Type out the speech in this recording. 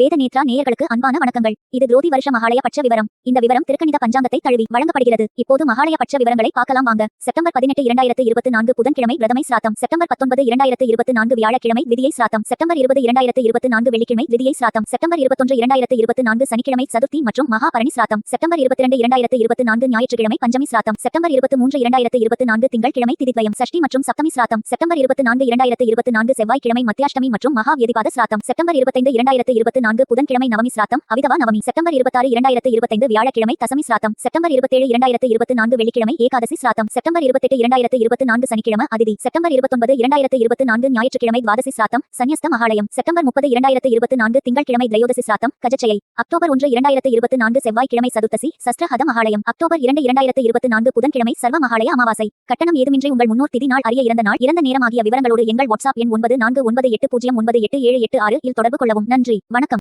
வேத நேத்ரா நேயர்களுக்கு அன்பான வணக்கங்கள். இது குரோதி வருஷ மகாலய பட்ச விவரம். இந்த விவரம் திருக்கணித பஞ்சாங்கத்தை தழுவி வழங்கப்படுகிறது. இப்போது மகாலய பட்ச விவரங்களை பார்க்கலாம் வாங்க. செப்டம்பர் பதினெட்டு இரண்டாயிரத்து இருபத்தி நான்கு புதன்கிழமை பிரதமை சாத்தம். செப்டம்பர் பத்தொன்பது இரண்டாயிரத்து இருபத்தி நான்கு வியாழக்கிழமை விதியை சாத்தம். செப்டம்பர் இருபது இரண்டாயிரத்து இருபத்தி நான்கு வெள்ளிக்கிழமை விதியை சாத்தம். செப்டம்பர் இருபத்தொன்று இரண்டாயிரத்து இருபத்தி நான்கு சனிக்கிழமை சதுர்த்தி மற்றும் மகா பரணி செப்டம்பர் இருபத்தி இரண்டு இரண்டாயிரத்து இருபத்தி நான்கு ஞாயிற்றுக்கிழமை பஞ்சமி சாத்தம். செப்டம்பர் இருபத்தி மூன்று இரண்டாயிரத்து இருபத்தி நான்கு திங்கட்கிழமை திதித்வயம். சஷ்டி மற்றும் சப்தமி சாத்தம். செப்டம்பர் இருபத்தி நான்கு இரண்டாயிரத்து இருபத்தி நான்கு செவ்வாய்க்கிழமை மத்தியாஷ்டமி மற்றும் மகா வியதிபாத சாத்தம். செப்டம்பர் இருபத்தைந்து இரண்டாயிரத்து இருபத்தி நான்கு புதன்கிழமை நவமி சிராத்தம் அவிதவா நவமி செப்டம்பர் இருபத்தாறு இரண்டாயிரத்து இருபத்தைந்து வியாழக்கிழமை தசமி சிராத்தம் செப்டம்பர் இருபத்தேழு இரண்டாயிரத்து இருபத்தி நான்கு வெள்ளிக்கிழமை ஏகாதசி சிராத்தம் செப்டம்பர் இருபத்தெட்டு இரண்டாயிரத்து இருபத்தி நான்கு சனிக்கிழமை அதிதி செப்டம்பர் இருபத்தொன்பது இரண்டாயிரத்து இருபத்தி நான்கு ஞாயிற்றுக்கிழமை துவாதசி சிராத்தம் சன்னியஸ்த மகாலயம் செப்டம்பர் முப்பது இரண்டாயிரத்து இருபத்தி நான்கு திங்கட்கிழமை திரையோதசி சிராத்தம் கஜச்சயை அக்டோபர் ஒன்று இரண்டாயிரத்து இருபத்தி நான்கு செவ்வாய்க்கிழமை சதுர்த்தசி சஸ்திரஹத மகாலயம் அக்டோபர் இரண்டு இரண்டாயிரத்து இருபத்தி நான்கு புதன்கிழமை சர்வ மகாலய அமாவாசை. கட்டணம் ஏதுமின்றி உங்கள் முன்னோர் திதி நாள் அறிய இறந்த நாள். இறந்த நேரமாகிய விவரங்களோடு எங்கள் வாட்ஸ்அப் எண் ஒன்பது நான்கு ஒன்பது எட்டு பூஜ்ஜியம் ஒன்பது எட்டு ஏழு எட்டு ஆறு இல் தொடர்பு கொள்ளவும். நன்றி வணக்கம்.